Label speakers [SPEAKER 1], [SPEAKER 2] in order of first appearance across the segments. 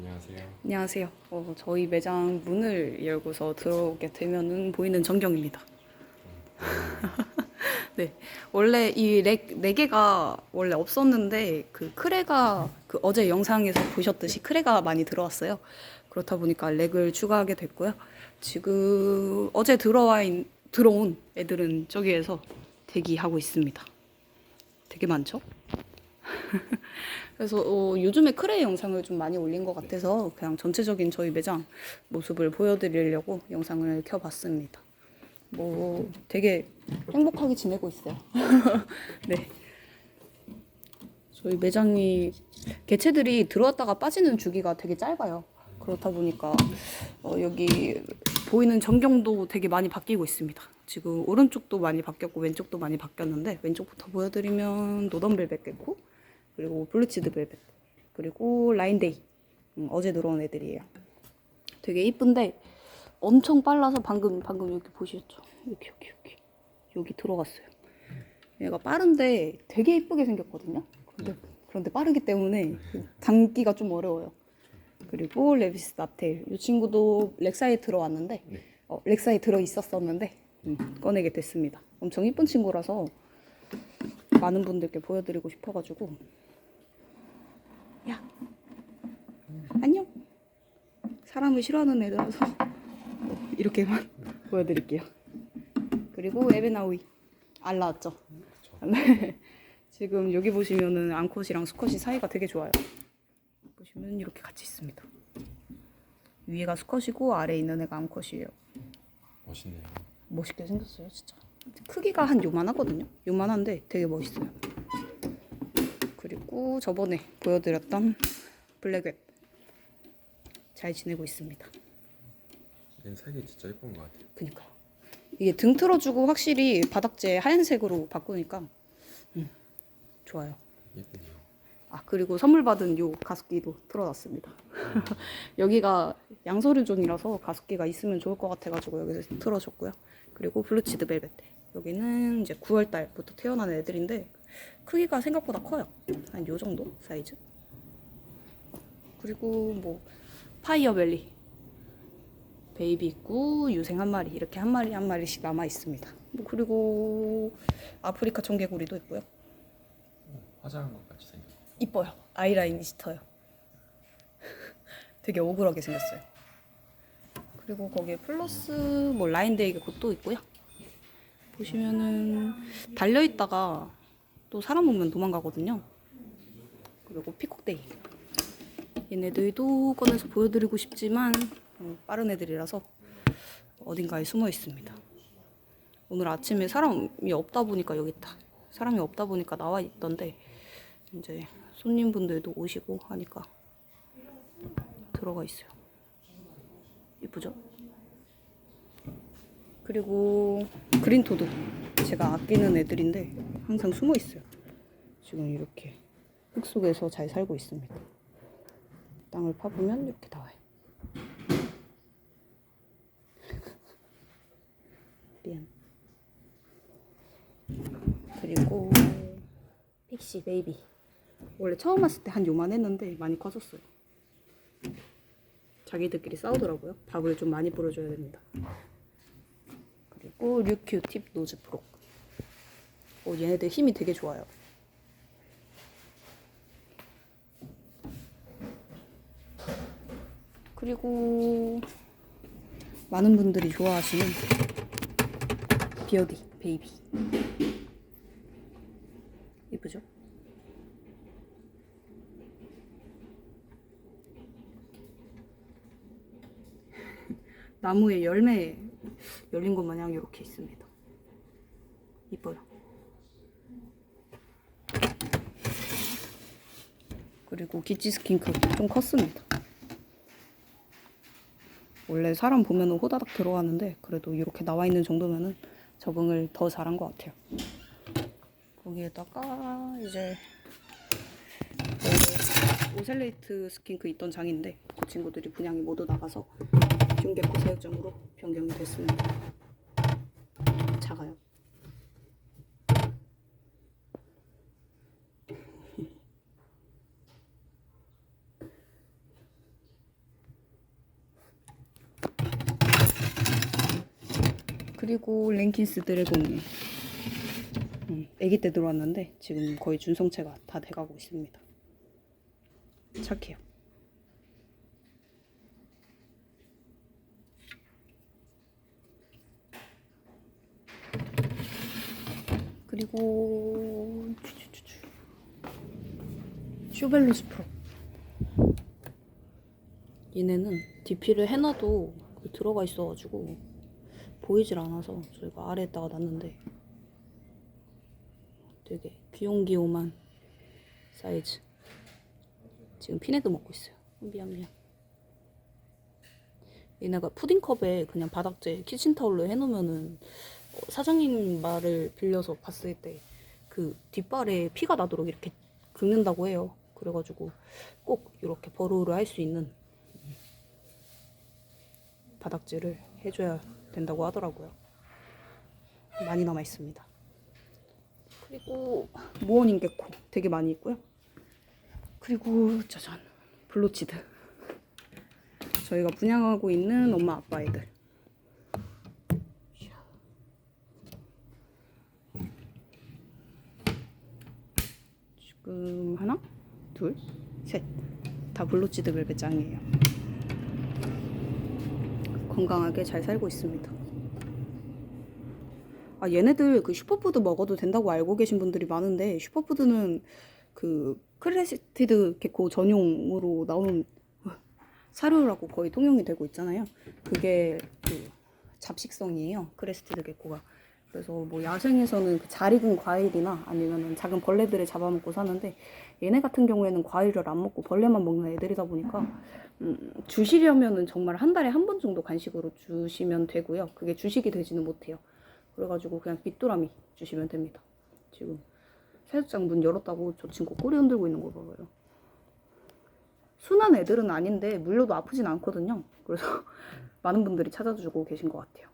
[SPEAKER 1] 안녕하세요.
[SPEAKER 2] 안녕하세요. 어, 저희 매장 문을 열고서 들어오게 되면은 보이는 전경입니다. 네, 원래 이네 개가 원래 없었는데 그 크레가 그 어제 영상에서 보셨듯이 크레가 많이 들어왔어요. 그렇다 보니까 렉을 추가하게 됐고요. 지금 어제 들어와 있, 들어온 애들은 저기에서 대기하고 있습니다. 되게 많죠? 그래서 어, 요즘에 크레 영상을 좀 많이 올린 것 같아서 그냥 전체적인 저희 매장 모습을 보여드리려고 영상을 켜봤습니다. 뭐 되게 행복하게 지내고 있어요. 네. 저희 매장이 개체들이 들어왔다가 빠지는 주기가 되게 짧아요. 그렇다 보니까 어, 여기 보이는 전경도 되게 많이 바뀌고 있습니다. 지금 오른쪽도 많이 바뀌었고 왼쪽도 많이 바뀌었는데 왼쪽부터 보여드리면 노던벨벳 개코 그리고 블루치드 벨벳 그리고 라인데이 음, 어제 들어온 애들이에요. 되게 이쁜데 엄청 빨라서 방금 방금 여기 보셨죠? 여기 여기 여기 여기 들어갔어요. 얘가 빠른데 되게 이쁘게 생겼거든요. 그런데 그런데 빠르기 때문에 담기가 좀 어려워요. 그리고 레비스 나테일 이 친구도 렉사이에 들어왔는데
[SPEAKER 1] 네.
[SPEAKER 2] 어, 렉사이에 들어 있었었는데 음, 꺼내게 됐습니다. 엄청 이쁜 친구라서 많은 분들께 보여드리고 싶어가지고 야 안녕 사람을 싫어하는 애들라서 어, 이렇게만 보여드릴게요. 그리고 에베나우이 알 나왔죠? 네. 지금 여기 보시면은 암컷이랑 수컷이 사이가 되게 좋아요. 보시면 이렇게 같이 있습니다. 위에가 수컷이고 아래 있는 애가 암컷이에요.
[SPEAKER 1] 멋있네요.
[SPEAKER 2] 멋있게 생겼어요, 진짜. 크기가 한 요만하거든요. 요만한데 되게 멋있어요. 그리고 저번에 보여드렸던 블랙웹 잘 지내고 있습니다.
[SPEAKER 1] 얘는 색이 진짜 예쁜 것 같아요.
[SPEAKER 2] 그니까 이게 등 틀어주고 확실히 바닥재 하얀색으로 바꾸니까 음, 좋아요.
[SPEAKER 1] 예쁘네요.
[SPEAKER 2] 아 그리고 선물 받은 요 가습기도 틀어놨습니다. 여기가 양서류존이라서 가습기가 있으면 좋을 것 같아가지고 여기서 틀어줬고요. 그리고 블루치드 벨벳 여기는 이제 9월 달부터 태어난 애들인데 크기가 생각보다 커요. 한 요 정도 사이즈. 그리고 뭐 파이어벨리 베이비 있고 유생 한 마리 이렇게 한 마리 한 마리씩 남아 있습니다. 뭐 그리고 아프리카 청개구리도 있고요.
[SPEAKER 1] 화장한 것 같이 생겼.
[SPEAKER 2] 이뻐요. 아이라인이 짙어요. 되게 오글하게 생겼어요. 그리고 거기에 플러스 뭐 라인데이가 곧또 있고요. 보시면은 달려 있다가 또 사람 오면 도망가거든요. 그리고 피콕데이. 얘네들도 꺼내서 보여드리고 싶지만 어, 빠른 애들이라서 어딘가에 숨어 있습니다. 오늘 아침에 사람이 없다 보니까 여기 있다. 사람이 없다 보니까 나와 있던데 이제 손님분들도 오시고 하니까 들어가 있어요. 이쁘죠? 그리고 그린토도 제가 아끼는 애들인데 항상 숨어 있어요. 지금 이렇게 흙 속에서 잘 살고 있습니다. 땅을 파보면 이렇게 나와요. 미안. 그리고 픽시 베이비. 원래 처음 왔을 때 한 요만 했는데 많이 커졌어요. 자기들끼리 싸우더라고요. 밥을 좀 많이 뿌려줘야 됩니다. 그리고 류큐 팁 노즈 프로. 오, 얘네들 힘이 되게 좋아요. 그리고 많은 분들이 좋아하시는 비어디 베이비. 이쁘죠? 나무에 열매 열린 것 마냥 이렇게 있습니다. 이뻐요. 그리고 기치 스킨크 좀 컸습니다. 원래 사람 보면 호다닥 들어가는데 그래도 이렇게 나와 있는 정도면은 적응을 더 잘한 것 같아요. 거기에다가 이제 그 오셀레이트 스킨크 있던 장인데 그 친구들이 분양이 모두 나가서 중개코 사육장으로 변경이 됐습니다. 작아요. 그리고 랭킨스 드래곤. 음, 아기 때 들어왔는데 지금 거의 준성체가 다 돼가고 있습니다. 착해요. 그리고 쇼벨로스 프로. 얘네는 DP를 해놔도 그 들어가 있어가지고 보이질 않아서 저희가 아래에다가 놨는데 되게 귀용귀용한 사이즈. 지금 피네드 먹고 있어요. 미안 미안. 얘네가 푸딩컵에 그냥 바닥재 키친타올로 해놓으면은 어, 사장님 말을 빌려서 봤을 때 그 뒷발에 피가 나도록 이렇게 긁는다고 해요. 그래가지고 꼭 이렇게 버로우를 할 수 있는 바닥재를 해줘야 된다고 하더라고요. 많이 남아 있습니다. 그리고 모어닝 개코 되게 많이 있고요. 그리고 짜잔 블루치드 저희가 분양하고 있는 엄마 아빠 애들 지금 하나 둘 셋 다 블루치드 벨벳 짱이에요 건강하게 잘 살고 있습니다 아 얘네들 그 슈퍼푸드 먹어도 된다고 알고 계신 분들이 많은데 슈퍼푸드는 그 크레스티드 개코 전용으로 나오는 사료라고 거의 통용이 되고 있잖아요. 그게 그 잡식성이에요. 크레스티드 개코가. 그래서 뭐 야생에서는 그 잘 익은 과일이나 아니면은 작은 벌레들을 잡아먹고 사는데 얘네 같은 경우에는 과일을 안 먹고 벌레만 먹는 애들이다 보니까 음, 주시려면은 정말 한 달에 한 번 정도 간식으로 주시면 되고요. 그게 주식이 되지는 못해요. 그래가지고 그냥 귀뚜라미 주시면 됩니다. 지금 사육장 문 열었다고 저 친구 꼬리 흔들고 있는 거 봐봐요. 순한 애들은 아닌데 물려도 아프진 않거든요. 그래서 많은 분들이 찾아주고 계신 것 같아요.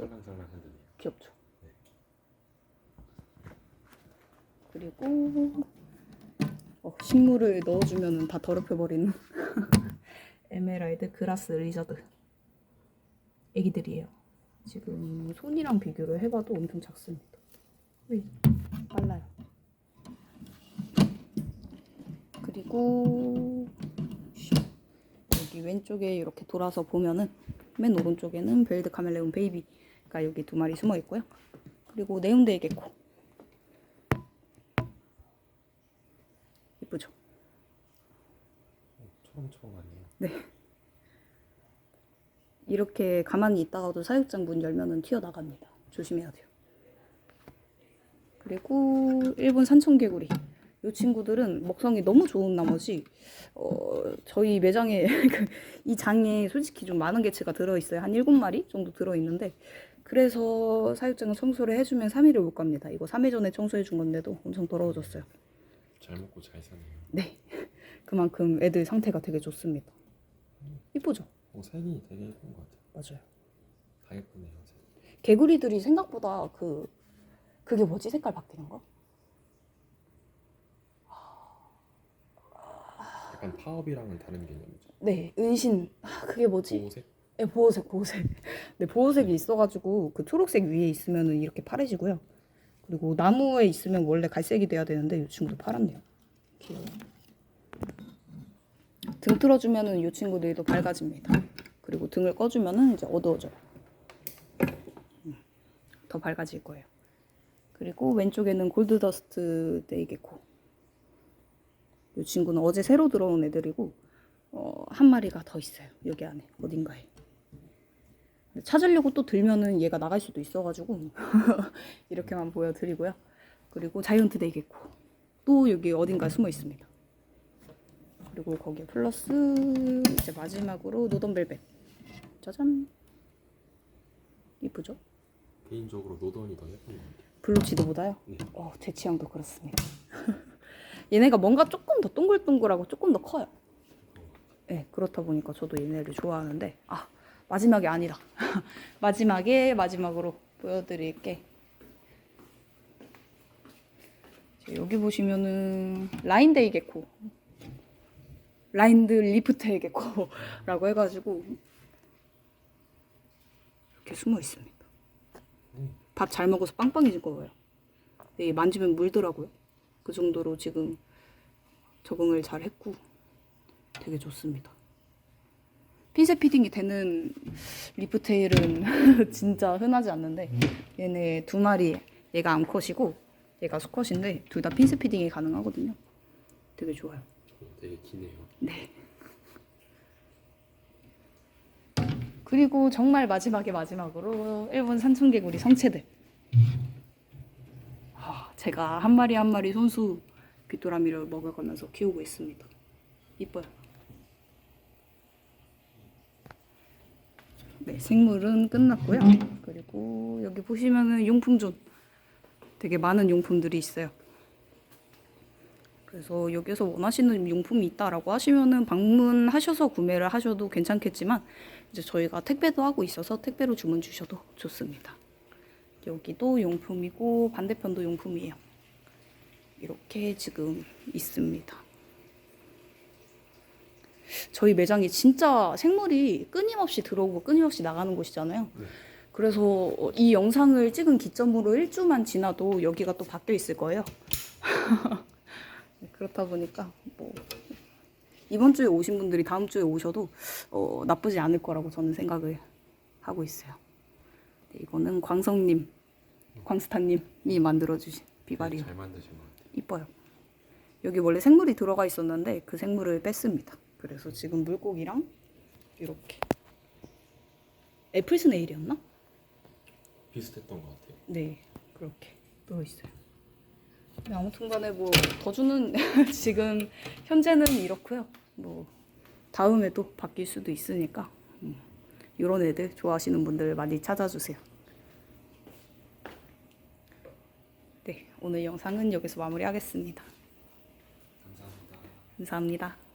[SPEAKER 1] 썰랑썰랑 흔드네요.
[SPEAKER 2] 귀엽죠? 그리고 어, 식물을 넣어주면 다 더럽혀버리는 에메랄드 그라스 리저드 애기들이에요. 지금 손이랑 비교를 해봐도 엄청 작습니다. 왜? 빨라요. 그리고 여기 왼쪽에 이렇게 돌아서 보면은 맨 오른쪽에는 벨드 카멜레온 베이비 가 여기 두 마리 숨어 있고요. 그리고 네온데이 개코. 이쁘죠?
[SPEAKER 1] 초롱초롱하네요.
[SPEAKER 2] 이렇게 가만히 있다가도 사육장 문 열면은 튀어나갑니다. 조심해야 돼요. 그리고 일본 산청개구리. 이 친구들은 먹성이 너무 좋은 나머지 어, 저희 매장에 그이 장에 솔직히 좀 많은 개체가 들어있어요. 한 7마리 정도 들어있는데 그래서 사육장을 청소를 해주면 3일을 못 갑니다. 이거 3일 전에 청소해 준 건데도 엄청 더러워졌어요.
[SPEAKER 1] 잘 먹고 잘 사네요.
[SPEAKER 2] 네. 그만큼 애들 상태가 되게 좋습니다. 이쁘죠?
[SPEAKER 1] 오 색이 되게 예쁜 것 같아요.
[SPEAKER 2] 맞아요.
[SPEAKER 1] 다 예쁘네요. 색.
[SPEAKER 2] 개구리들이 생각보다 그 그게 뭐지 색깔 바뀌는 거?
[SPEAKER 1] 약간 파업이랑은 다른 개념이죠.
[SPEAKER 2] 네, 은신. 아, 그게 뭐지?
[SPEAKER 1] 보호색?
[SPEAKER 2] 네, 보호색, 보호색. 네, 보호색이 있어가지고 그 초록색 위에 있으면은 이렇게 파래지고요. 그리고 나무에 있으면 원래 갈색이 돼야 되는데 이 친구도 파랗네요. 귀여워. 등 틀어주면은 이 친구들도 밝아집니다. 그리고 등을 꺼주면은 이제 어두워져요. 음, 더 밝아질 거예요. 그리고 왼쪽에는 골드더스트 데이게코. 이 친구는 어제 새로 들어온 애들이고 어, 한 마리가 더 있어요. 여기 안에 어딘가에. 찾으려고 또 들면은 얘가 나갈 수도 있어가지고 이렇게만 보여드리고요. 그리고 자이언트 데이게코 또 여기 어딘가에 숨어 있습니다. 그리고 거기에 플러스 이제 마지막으로 노던벨벳 짜잔 이쁘죠?
[SPEAKER 1] 개인적으로 노던이 더 예쁜 것 같아요.
[SPEAKER 2] 블루치드보다요?
[SPEAKER 1] 네.
[SPEAKER 2] 어, 제 취향도 그렇습니다. 얘네가 뭔가 조금 더 동글동글하고 조금 더 커요. 네, 그렇다 보니까 저도 얘네를 좋아하는데, 아, 마지막이 아니다. 마지막에 마지막으로 보여드릴게. 자, 여기 보시면은 라인데이 개코. 라인드 리프트의 개코라고 해가지고 이렇게 숨어 있습니다.
[SPEAKER 1] 음.
[SPEAKER 2] 밥잘 먹어서 빵빵해질 거예요. 네, 만지면 물더라고요. 그 정도로 지금 적응을 잘 했고 되게 좋습니다. 핀셋 피딩이 되는 리프테일은 진짜 흔하지 않는데 얘네 두 마리 얘가 암컷이고 얘가 수컷인데 둘 다 핀셋 피딩이 가능하거든요. 되게 좋아요.
[SPEAKER 1] 어, 되게 기네요.
[SPEAKER 2] 네. 그리고 정말 마지막에 마지막으로 일본 산촌개구리 성체들. 아, 제가 한 마리 한 마리 손수 귀뚜라미를 먹어가면서 키우고 있습니다. 이뻐요. 네, 생물은 끝났고요. 그리고 여기 보시면은 용품존 되게 많은 용품들이 있어요. 그래서 여기서 원하시는 용품이 있다라고 하시면은 방문하셔서 구매를 하셔도 괜찮겠지만 이제 저희가 택배도 하고 있어서 택배로 주문 주셔도 좋습니다. 여기도 용품이고 반대편도 용품이에요. 이렇게 지금 있습니다. 저희 매장이 진짜 생물이 끊임없이 들어오고 끊임없이 나가는 곳이잖아요.
[SPEAKER 1] 네.
[SPEAKER 2] 그래서 이 영상을 찍은 기점으로 일주만 지나도 여기가 또 바뀌어 있을 거예요. 네, 그렇다 보니까 뭐 이번 주에 오신 분들이 다음 주에 오셔도 어, 나쁘지 않을 거라고 저는 생각을 하고 있어요. 네, 이거는 광성님, 광스타님이 만들어주신 비바리오.
[SPEAKER 1] 잘 만드신 것 같아요.
[SPEAKER 2] 이뻐요. 여기 원래 생물이 들어가 있었는데 그 생물을 뺐습니다. 그래서 지금 물고기랑 이렇게 애플 스네일이었나?
[SPEAKER 1] 비슷했던 것 같아요.
[SPEAKER 2] 네, 그렇게 들어 있어요. 네, 아무튼간에 뭐 더 주는 지금 현재는 이렇고요. 뭐 다음에 또 바뀔 수도 있으니까 음, 이런 애들 좋아하시는 분들 많이 찾아주세요. 네, 오늘 영상은 여기서 마무리하겠습니다.
[SPEAKER 1] 감사합니다.
[SPEAKER 2] 감사합니다.